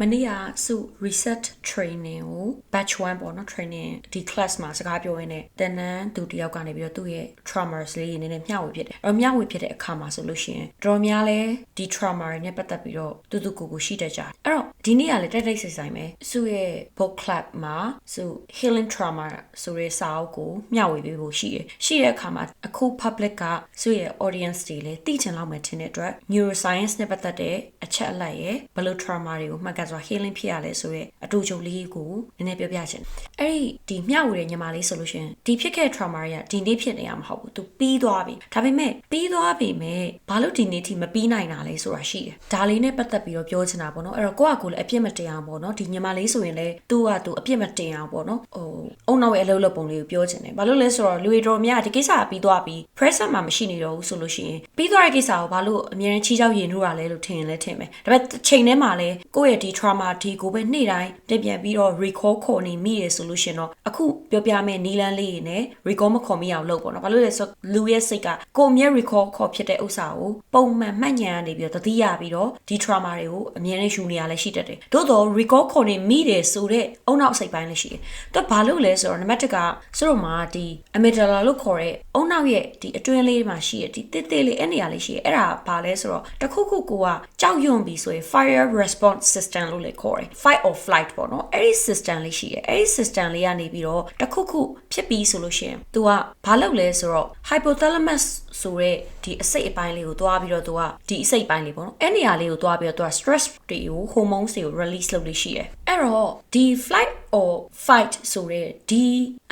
မနေ့ကစု reset training ကို batch 1ပေါ့နော် training ဒီ class မှာစကားပြောရင်းနဲ့တန်တန်းသူတယောက်ကနေပြီးတော့သူ့ရဲ့ traumas လေးတွေနည်းနည်းမျှဝေဖြစ်တယ်။အဲ့တော့မျှဝေဖြစ်တဲ့အခါမှာဆိုလို့ရှိရင်တော်များလဲဒီ trauma တွေနဲ့ပတ်သက်ပြီးတော့တူတူကိုကိုရှိတတ်ကြတယ်။အဲ့တော့ဒီနေ့ကလည်းတိုက်တိုက်ဆိုင်ဆိုင်ပဲစုရဲ့ book club မှာစု healing trauma ဆိုတဲ့စာအုပ်ကိုမျှဝေပေးဖို့ရှိတယ်။ရှိတဲ့အခါမှာအခု public ကစုရဲ့ audience တွေလည်းသိချင်လောက်မယ်ထင်တဲ့အတွက် neuroscience နဲ့ပတ်သက်တဲ့အချက်အလက်ရဲ့ဘယ်လို trauma တွေကိုမှတ်ကပ်စွာ healing ဖြစ်ရလဲဆိုတဲ့အတူချုပ်လေးကိုနည်းနည်းပြောပြချင်တယ်။အဲ့ဒီဒီမျှဝေတဲ့ညီမလေးဆိုလို့ရှိရင်ဒီဖြစ်ခဲ့ trauma တွေကဒီနေ့ဖြစ်နေရမှာမဟုတ်ဘူး။ तू ပြီးသွားပြီ။ဒါပေမဲ့ပြီးသွားပြီမဲ့ဘာလို့ဒီနေ့ထိမပြီးနိုင်တာလဲဆိုတာရှိတယ်။ဒါလေးနဲ့ပတ်သက်ပြီးတော့ပြောချင်တာပေါ့နော်။အဲ့တော့ကိုယ့်အကူလည်းအပြစ်မတင်အောင်ပေါ့နော်။ဒီညီမလေးဆိုရင်လည်း तू က तू အပြစ်မတင်အောင်ပေါ့နော်။ဟိုအုံနောက်ရဲ့အလုပ်လုပ်ပုံလေးကိုပြောချင်တယ်။ဘာလို့လဲဆိုတော့လူတွေတော်များဒီကိစ္စကပြီးသွားပြီ။ pressure မှာမရှိနေတော့ဘူးဆိုလို့ရှိရင်ပြီးသွားတဲ့ကိစ္စကိုဘာလို့အမြဲတမ်းချီးချောက်ရင်လို့ရလဲလို့ထင်ရင်လည်းထင်မယ်။ဒါပေမဲ့ချိန်ထဲမှာလည်းကိုယ့်ရဲ့ဒီ trauma ဒီကိုပဲနေ့တိုင်းပြန်ပြန်ပြီးတော့ recall ခေါ်နေမိရဆိုလို့ရှင်တော့အခုပြောပြမယ့်နီလန်းလေးနဲ့ recall မခေါ်မိအောင်လုပ်ပေါ့နော်။ဘာလို့လဲဆိုလူရဲ့စိတ်ကကိုအမြဲ recall ခေါ်ဖြစ်တဲ့ဥစ္စာကိုပုံမှန်မှတ်ဉာဏ်ကနေပြီးတော့တတိယပြီးတော့ဒီ trauma တွေကိုအမြဲတမ်းယူနေရလဲရှိတတ်တယ်။သို့တော့ recall ခေါ်နေမိတယ်ဆိုတဲ့အုံနောက်စိတ်ပိုင်းလည်းရှိတယ်။သူဘာလို့လဲဆိုတော့နံပါတ်1ကစတို့မှာဒီ amygdala လို့ခေါ်တဲ့အုံနောက်ရဲ့ဒီအတွင်းလေးမှာရှိရဒီတစ်တစ်လေးအဲ့နေရာလေးရှိရအဲ့ဒါဘာလဲဆိုတော့တခုခုကိုကကြောက်ရွံ့ပြီဆိုရင် fire response system လို့လည်းခေါ်တယ် fight or flight ပေါ့နော်အဲ့ဒီ system လေးရှိတယ်အဲ့ဒီ system လေးကနေပြီးတော့တခုခုဖြစ်ပြီးဆိုလို့ရှိရင် तू ကဘာလုပ်လဲဆိုတော့ hypothalamus ဆိုတဲ့ဒီအစိတ်အပိုင်းလေးကိုသွားပြီးတော့ तू ကဒီအစိတ်ပိုင်းလေးပေါ့နော်အဲ့နေရာလေးကိုသွားပြီးတော့ तू က stress တွေကို hormones တွေကို release လုပ်လို့ရှိတယ်အဲ့တော့ဒီ flight or fight ဆိုတဲ့ဒီ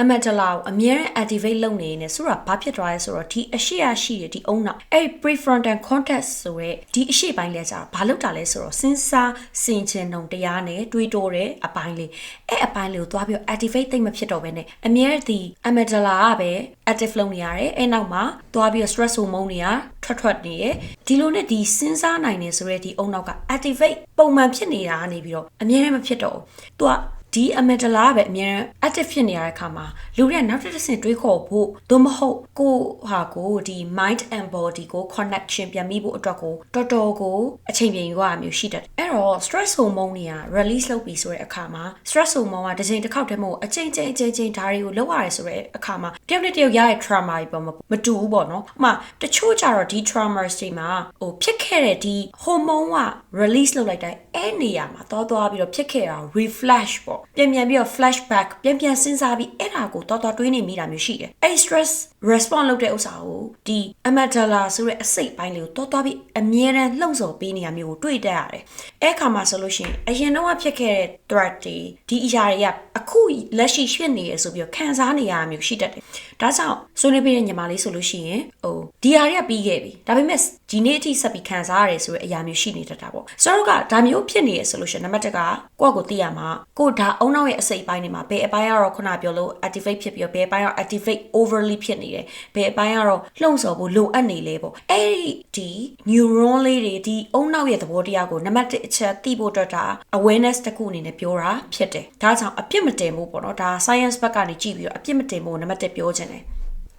amygdala ကိုအမြဲတမ်း activate လုပ်နေနေဆိုတာဘာဖြစ်သွားလဲဆိုတော့ဒီအရှိရရှိတဲ့ဒီအုံနောက်အဲ့ prefrontal cortex ဆိုတဲ့ဒီအရှိပိုင်းလဲကြာဘာလုပ်တာလဲဆိုတော့စဉ်းစားဆင်ခြင်နှုံတရားနဲ့တွေးတောတဲ့အပိုင်းလေးအဲ့အပိုင်းလေးကိုသွားပြီးတော့ activate သိမ့်မဖြစ်တော့ဘဲနဲ့အမြဲဒီ amygdala ကပဲ active လုပ်နေရတယ်အဲ့နောက်မှာသွားပြီးတော့ stress hormone တွေကထွက်ထွက်နေရဒီလိုနဲ့ဒီစဉ်းစားနိုင်နေဆိုတဲ့ဒီအုံနောက်က activate ပုံမှန်ဖြစ်နေတာကနေပြီးတော့အမြဲတမ်းမဖြစ်တော့ဘူးသူက ဒီ amygdala ကပဲအများ active ဖြစ်နေရတဲ့အခါမှာလူတွေကနောက်တစ်ဆင့်တွေးခေါ်ဖို့သို့မဟုတ်ကိုဟာကိုဒီ mind and body ကို connection ပြန်မိဖို့အတွက်ကိုတော်တော်ကိုအချိန်ပြန်ယူရမျိုးရှိတတ်တယ်အဲ့တော့ stress hormone တွေက release လုပ်ပြီးဆိုတဲ့အခါမှာ stress hormone ကတစ်ချိန်တစ်ခေါက်တည်းမဟုတ်အချိန်ချင်းအချိန်ချင်းဒါတွေကိုလောက်ရတယ်ဆိုတဲ့အခါမှာတယောက်နဲ့တယောက်ရတဲ့ trauma တွေပေါ့မတူဘူးပေါ့နော်ဥပမာတချို့ကြတော့ဒီ trauma တွေမှာဟိုဖြစ်ခဲ့တဲ့ဒီ hormone က release လုပ်လိုက်တိုင်းအဲ့နေရာမှာသွားသွားပြီးတော့ဖြစ်ခဲ့တာ reflash ပေါ့ပြန်ပြန်ပြီးတော့ flashback ပြန်ပြန်စဉ်းစားပြီးအဲ့ဒါကိုတော်တော်တွေးနေမိတာမျိုးရှိတယ်အဲ့ stress response လုပ်တဲ့ဥစ္စာကိုဒီ amygdala ဆိုတဲ့အစိတ်ပိုင်းလေးကိုတော်တော်ပြီးအမြဲတမ်းလှုံ့ဆော်ပေးနေရမျိုးကိုတွေ့တတ်ရတယ်အဲ့ခါမှာဆိုလို့ရှိရင်အရင်တော့ဖြစ်ခဲ့တဲ့ threat တွေဒီအရာတွေကအခုလက်ရှိဖြစ်နေရဆိုပြီးတော့ခံစားနေရမျိုးရှိတတ်တယ် ဒါကြောင့်ဆွေးနွေးပေးတဲ့ညီမလေးဆိုလို့ရှိရင်ဟိုဒီဟာတွေကပြီးခဲ့ပြီဒါပေမဲ့ဒီနေ့အထိဆက်ပြီးခံစားရတယ်ဆိုတဲ့အရာမျိုးရှိနေတတ်တာပေါ့ဆိုတော့ကဒါမျိုးဖြစ်နေရဆိုလို့ရှိရင်နံပါတ်1ကကိုယ့်ကိုသိရမှာကိုဒါအုံနောက်ရဲ့အစိတ်ပိုင်းတွေမှာဘယ်အပိုင်းကတော့ခုနပြောလို့ activate ဖြစ်ပြီးတော့ဘယ်အပိုင်းကတော့ activate overly ဖြစ်နေတယ်ဘယ်အပိုင်းကတော့လှုံ့ဆော်ဖို့လိုအပ်နေလဲပေါ့အဲ့ဒီဒီ neuron လေးတွေဒီအုံနောက်ရဲ့သဘောတရားကိုနံပါတ်1အချက်သိဖို့အတွက်ဒါ awareness တစ်ခုအနေနဲ့ပြောတာဖြစ်တယ်ဒါကြောင့်အပြစ်မတင်ဘူးပေါ့နော်ဒါ science ဘက်ကနေကြည့်ပြီးတော့အပြစ်မတင်ဖို့နံပါတ်1ပြောချင်တယ်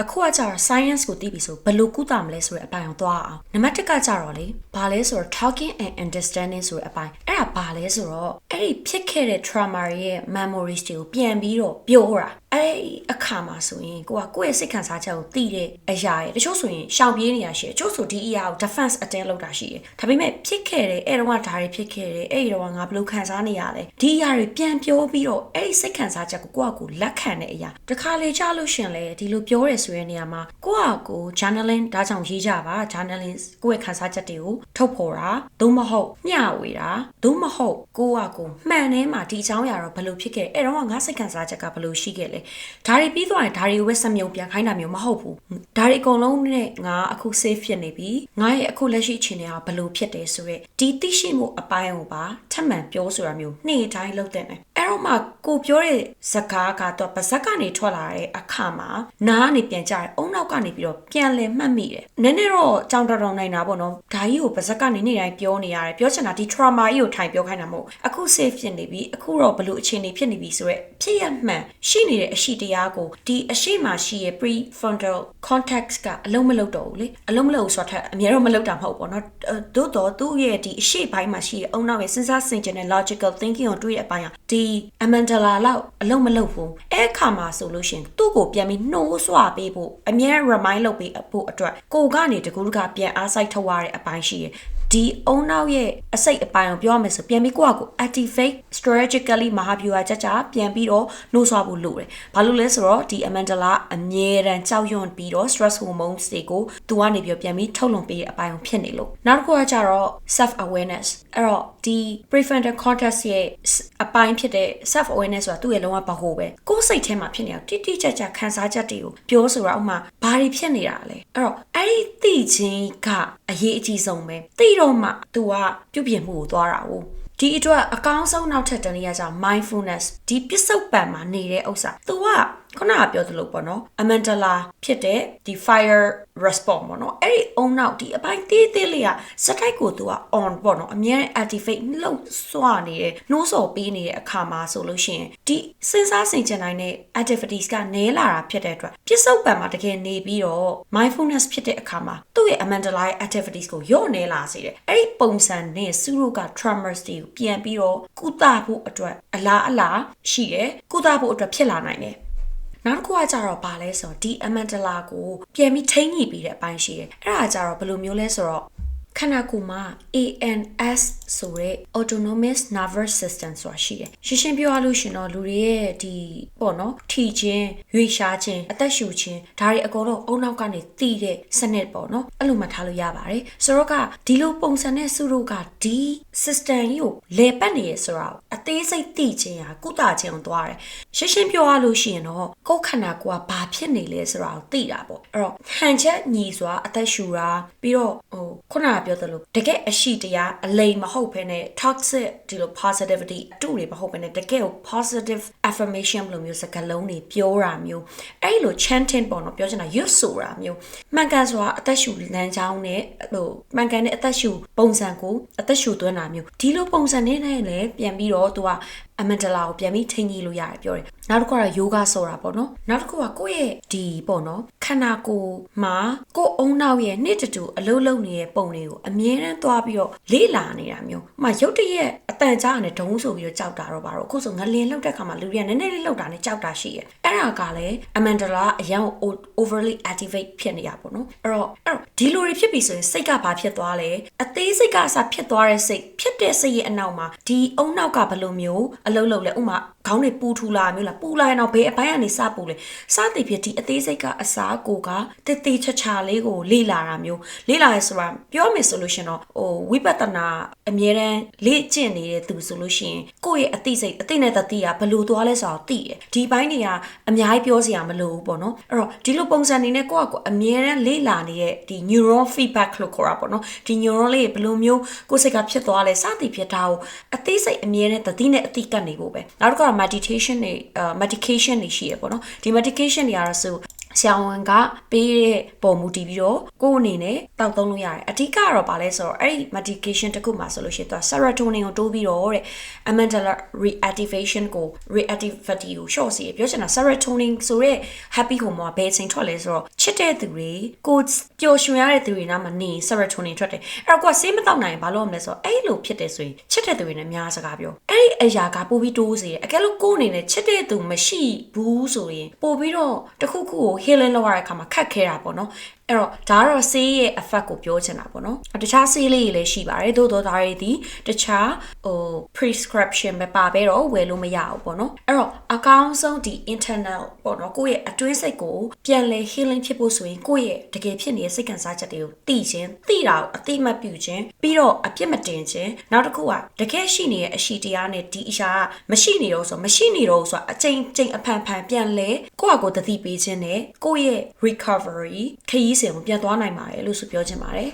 အခုကကြတော့ science ကိုသိပြီဆိုဘယ်လိုကုသမလဲဆိုတဲ့အပိုင်းအောင်သွားအောင်နံပါတ်1ကကြတော့လေဘာလဲဆိုတော့ talking and understanding ဆိုတဲ့အပိုင်းအဲ့ဒါဘာလဲဆိုတော့အဲ့ဒီဖြစ်ခဲ့တဲ့ trauma ရဲ့ memories တွေကိုပြန်ပြီးတော့ပြောတာ အဲ့အခါမှာဆိုရင်ကိုကကိုယ့်ရဲ့စိတ်ခံစားချက်ကိုသိတဲ့အရာရဲ့တချို့ဆိုရင်ရှောင်ပြေးနေရရှိတယ်တချို့ဆိုဒီအရာကို defense attack လုပ်တာရှိတယ်ဒါပေမဲ့ဖြစ်ခဲ့တဲ့အဲ့တော့ကဒါတွေဖြစ်ခဲ့တယ်အဲ့ဒီတော့ငါဘယ်လိုခံစားနေရလဲဒီအရာတွေပြန်ပြောပြီးတော့အဲ့ဒီစိတ်ခံစားချက်ကိုကိုကကိုလက်ခံတဲ့အရာတခါလေကြားလို့ရှင်လေဒီလိုပြောရဲဆိုတဲ့နေရာမှာကိုကကို journaling ဒါကြောင့်ရေးကြပါ journaling ကိုယ့်ရဲ့ခံစားချက်တွေကိုထုတ်ဖော်တာသို့မဟုတ်မျှဝေတာသို့မဟုတ်ကိုကကိုမှန်ထဲမှာဒီအကြောင်းအရာတော့ဘယ်လိုဖြစ်ခဲ့အဲ့တော့ငါစိတ်ခံစားချက်ကဘယ်လိုရှိခဲ့လဲဒါတွေပြီးသွားရင်ဒါတွေကိုပဲစမြုံပြန်ခိုင်းတာမျိုးမဟုတ်ဘူးဒါတွေအကုန်လုံးနဲ့ငါအခု safe ဖြစ်နေပြီငါရဲ့အခုလက်ရှိအခြေအနေကဘယ်လိုဖြစ်တယ်ဆိုရက်ဒီသိရှိမှုအပိုင်းကိုပါထပ်မံပြောဆိုတာမျိုးနေ့တိုင်းလုပ်တဲ့တယ် အဲ့တော့မှကိုပြောတဲ့စကားကတော့ပါဇက်ကနေထွက်လာတဲ့အခါမှာနားကနေပြန်ကြတယ်အုံနောက်ကနေပြီးတော့ပြန်လဲမှတ်မိတယ်နည်းနည်းတော့ကြောင်တော်တော်နိုင်တာပေါ့နော်ဒါကြီးကိုပါဇက်ကနေနေ့တိုင်းပြောနေရတယ်ပြောချင်တာဒီ trauma ကြီးကိုထိုင်ပြောခိုင်းတာမဟုတ်အခု safe ဖြစ်နေပြီအခုတော့ဘလို့အခြေအနေဖြစ်နေပြီဆိုတော့ဖြစ်ရမှန်ရှိနေတဲ့အရှိတရားကိုဒီအရှိမှရှိရဲ့ prefrontal cortex ကအလုံးမလုံးတော့ဘူးလေအလုံးမလုံးဆိုတော့အများတော့မလုံးတာမဟုတ်ပေါ့နော်သို့တော့သူ့ရဲ့ဒီအရှိပိုင်းမှာရှိရဲ့အုံနောက်ရဲ့စဉ်းစားဆင်ခြင်တဲ့ logical thinking ကိုတွေးတဲ့အပိုင်းကဒီ amandala လောက်အလုံးမလုံးဘူးအဲ့ခါမှာဆိုလို့ရှင်သူ့ကိုပြန်ပြီးနှိုးဆွပေးဖို့အများ remind လုပ်ပေးဖို့အတွက်ကိုကနေတကူတကပြန်အားစိုက်ထုတ်ရတဲ့အပိုင်းရှိရဲ့ ဒီအုံနောက်ရဲ့အစိတ်အပိုင်းကိုပြောရမယ်ဆိုပြန်ပြီးကိုယ့်အကို activate strategically မဟာဗျူဟာကြကြပြန်ပြီးတော့နှိုးဆွဖို့လိုတယ်။ဘာလို့လဲဆိုတော့ဒီ amandala အမြဲတမ်းကြောက်ရွံ့ပြီးတော့ stress hormones တွေကိုသူကနေပြီးပြန်ပြီးထုတ်လွှင့်ပေးတဲ့အပိုင်းကိုဖြစ်နေလို့နောက်တစ်ခုကကြတော့ self awareness အဲ့တော့ဒီ prefrontal cortex ရဲ့အပိုင်းဖြစ်တဲ့ self awareness ဆိုတာသူ့ရဲ့လုံးဝဘာဟုတ်ပဲကိုယ်စိတ်ထဲမှာဖြစ်နေတာတိတိကျကျခံစားချက်တွေကိုပြောဆိုတာဥမာဘာတွေဖြစ်နေတာလဲအဲ့တော့အဲ့ဒီသိချင်းကအရေးအကြီးဆုံးပဲသိတော့မှ तू ကပြုပြင်မှုကိုသွားတာ哦ဒီအတွက်အကောင်းဆုံးနောက်ထပ်တနည်းအားကြောင့် mindfulness ဒီပစ္စုပန်မှာနေတဲ့ဥစ္စာ तू က ခုနကပြောသလိုပေါ့နော် amandala ဖြစ်တဲ့ဒီ fire response ပေါ့နော်အဲ့ဒီအုံနောက်ဒီအပိုင်းသေးသေးလေးကစတိုက်ကိုသူက on ပေါ့နော်အများနဲ့ activate လှုပ်စွာနေတယ်နှိုးဆော်ပေးနေတဲ့အခါမှာဆိုလို့ရှိရင်ဒီစဉ်းစားဆင်ခြင်နိုင်တဲ့ activities ကနည်းလာတာဖြစ်တဲ့အတွက်ပြစ္ဆုတ်ပံမှာတကယ်နေပြီးတော့ mindfulness ဖြစ်တဲ့အခါမှာသူ့ရဲ့ amandala activities ကိုညော့နေလာစေတယ်အဲ့ဒီပုံစံနဲ့စုရုက tremors တွေကိုပြန်ပြီးတော့ကုသဖို့အတွက်အလားအလာရှိတယ်ကုသဖို့အတွက်ဖြစ်လာနိုင်တယ် နောက်တစ်ခုကကြတော့ဗာလဲဆိုတော့ဒီ amandala ကိုပြန်ပြီးထိန်းညှိပြီးတဲ့အပိုင်းရှိတယ်အဲ့ဒါကြတော့ဘယ်လိုမျိုးလဲဆိုတော့ ခန္ဓာကိုယ်မှာ ANS ဆိုတဲ့ autonomous nervous system ဆိုတာရှိတယ်။ရှင်းရှင်းပြောရလို့ရှင်တော့လူတွေရဲ့ဒီပေါ့နော်ထီချင်းရွေရှားခြင်းအသက်ရှူခြင်းဒါတွေအကုန်လုံးအုံနောက်ကနေတီးတဲ့စနစ်ပေါ့နော်အဲ့လိုမှထားလို့ရပါတယ်။ဆိုတော့ကဒီလိုပုံစံနဲ့စုတို့ကဒီ system ကြီးကိုလေပတ်နေရဆိုတော့အသေးစိတ်သိခြင်းဟာကုသခြင်းအောင်သွားတယ်။ရှင်းရှင်းပြောရလို့ရှိရင်တော့ကိုယ်ခန္ဓာကိုယ်ကဘာဖြစ်နေလဲဆိုတာကိုသိတာပေါ့။အဲ့တော့ဟန်ချက်ညီစွာအသက်ရှူတာပြီးတော့ဟိုခုနကပြောသလိုတကယ်အရှိတရားအလိမ်မဟုတ်ဘဲနဲ့ toxic ဒီလို positivity အတူတွေမဟုတ်ဘဲနဲ့တကယ်ကို positive affirmation လိုမျိုးစကားလုံးတွေပြောတာမျိုးအဲ့လို chanting ပေါ့နော်ပြောချင်တာရွတ်ဆိုတာမျိုးမှန်ကန်စွာအသက်ရှူလမ်းကြောင်းနဲ့ဟိုမှန်ကန်တဲ့အသက်ရှူပုံစံကိုအသက်ရှူသွင်းတာမျိုးဒီလိုပုံစံနဲ့လည်းပြန်ပြီးတော့သူက အမန်ဒလာကိုပြန်ပြီးထိန်းကြီးလို့ရတယ်ပြောတယ်နောက်တစ်ခုကတော့ယောဂဆိုတာပေါ့နော်နောက်တစ်ခုကကိုယ့်ရဲ့ဒီပေါ့နော်ခန္ဓာကိုယ်မှာကိုယ်အုံနောက်ရဲ့နှစ်တူအလုံးလုံးနေတဲ့ပုံတွေကိုအမြဲတမ်းသွားပြီးတော့လေ့လာနေတာမျိုး။မှရုတ်တရက်အတန်ကြားနဲ့ဒုံးဆိုပြီးတော့ကြောက်တာတော့ပါတော့အခုဆိုငလင်လောက်တဲ့ခါမှာလူတွေကနည်းနည်းလေးလောက်တာနဲ့ကြောက်တာရှိရဲ့။အဲ့ဒါကလည်း amandala အရန် overly activate ဖြစ်နေတာပေါ့နော်။အဲ့တော့အဲ့တော့ဒီလိုတွေဖြစ်ပြီဆိုရင်စိတ်ကဘာဖြစ်သွားလဲ။အသေးစိတ်ကအစဖြစ်သွားတဲ့စိတ်ဖြစ်တဲ့စိတ်ရဲ့အနောက်မှာဒီအုံနောက်ကဘယ်လိုမျိုးအလုံးလုံးလဲဥမာခေါင်းတွေပူထူလာမျိုးလားပူလာရင်တော့ဘယ်အပိုင်းကနေစပူလဲစသည်ဖြစ်ဒီအသေးစိတ်ကအစားကိုကတည်တည်ချာချာလေးကိုလေ့လာတာမျိုးလေ့လာရဲဆိုတာပြောမယ်ဆိုလို့ရှင်တော့ဟိုဝိပဿနာအမြဲတမ်းလေ့ကျင့်နေတဲ့သူဆိုလို့ရှိရင်ကိုယ့်ရဲ့အသိစိတ်အသိနဲ့တတိကဘယ်လိုသွားလဲဆိုတော့သိတယ်ဒီဘိုင်းတွေကအများကြီးပြောစရာမလိုဘူးပေါ့နော်အဲ့တော့ဒီလိုပုံစံနေနဲ့ကိုယ့်အကိုအမြဲတမ်းလေ့လာနေတဲ့ဒီ neuron feedback လို့ခေါ်တာပေါ့နော်ဒီ neuron လေးဘယ်လိုမျိုးကိုယ်စိတ်ကဖြစ်သွားလဲစသည်ဖြစ်တာကိုအသိစိတ်အမြဲတမ်းတတိနဲ့အသိကတ်နေဖို့ပဲနောက်တစ်ခါ meditation တွေ medication တွေရှိရပေါ့နော်ဒီ medication တွေကတော့ဆိုဆရာဝန်ကပေးတဲ့ပုံမူတည်ပြီးတော့ကိုယ်အနေနဲ့တောက်သုံးလို့ရတယ်အဓိကတော့ဗာလဲဆိုတော့အဲ့ဒီ medication တစ်ခုမှဆိုလို့ရှိရင်သူက serotonin ကိုတိုးပြီးတော့တဲ့ amandala reactivation ကို reactivity ကို short စီပြောချင်တာ serotonin ဆိုတဲ့ happy hormone ကဘယ်အချိန်ထွက်လဲဆိုတော့ ချစ်တဲ့သူတွေကိုပျော်ရွှင်ရတဲ့သူတွေနားမှာနေ serotonin ထွက်တယ်အဲ့တော့ကိုကဆေးမတောက်နိုင်ရင်ဘာလို့မလဲဆိုတော့အဲ့လိုဖြစ်တယ်ဆိုရင်ချစ်တဲ့သူတွေနဲ့များစကားပြောအဲ့ဒီအရာကပို့ပြီးတိုးစေတယ်အကယ်လို့ကိုယ်အနေနဲ့ချစ်တဲ့သူမရှိဘူးဆိုရင်ပို့ပြီးတော့တခုခုကို healing လုပ်ရတဲ့အခါမှာခက်ခဲတာပေါ့နော် အဲ့တော့ဒါကတော့ဆေးရဲ့ effect ကိုပြောချင်တာပေါ့နော်တခြားဆေးလေးတွေလည်းရှိပါတယ်သို့တော့ဒါတွေဒီတခြားဟို prescription ပဲပါပဲတော့ဝယ်လို့မရဘူးပေါ့နော်အဲ့တော့အကောင်းဆုံးဒီ internal ပေါ့နော်ကိုယ့်ရဲ့အတွင်းစိတ်ကိုပြန်လဲ healing ဖြစ်ဖို့ဆိုရင်ကိုယ့်ရဲ့တကယ်ဖြစ်နေတဲ့စိတ်ခံစားချက်တွေကိုသိခြင်းသိတာကိုအသိမှတ်ပြုခြင်းပြီးတော့အပြစ်မတင်ခြင်းနောက်တစ်ခုကတကယ်ရှိနေတဲ့အရှိတရားနဲ့ဒီအရာကမရှိနေတော့ဆိုမရှိနေတော့ဆိုအချိန်ချိန်အဖန်ဖန်ပြန်လဲကိုယ့်အကိုတတိပေးခြင်းနဲ့ကိုယ့်ရဲ့ recovery ခရီးစဉ်ကိုပြန်သွားနိုင်ပါတယ်လို့ဆိုပြောချင်ပါတယ်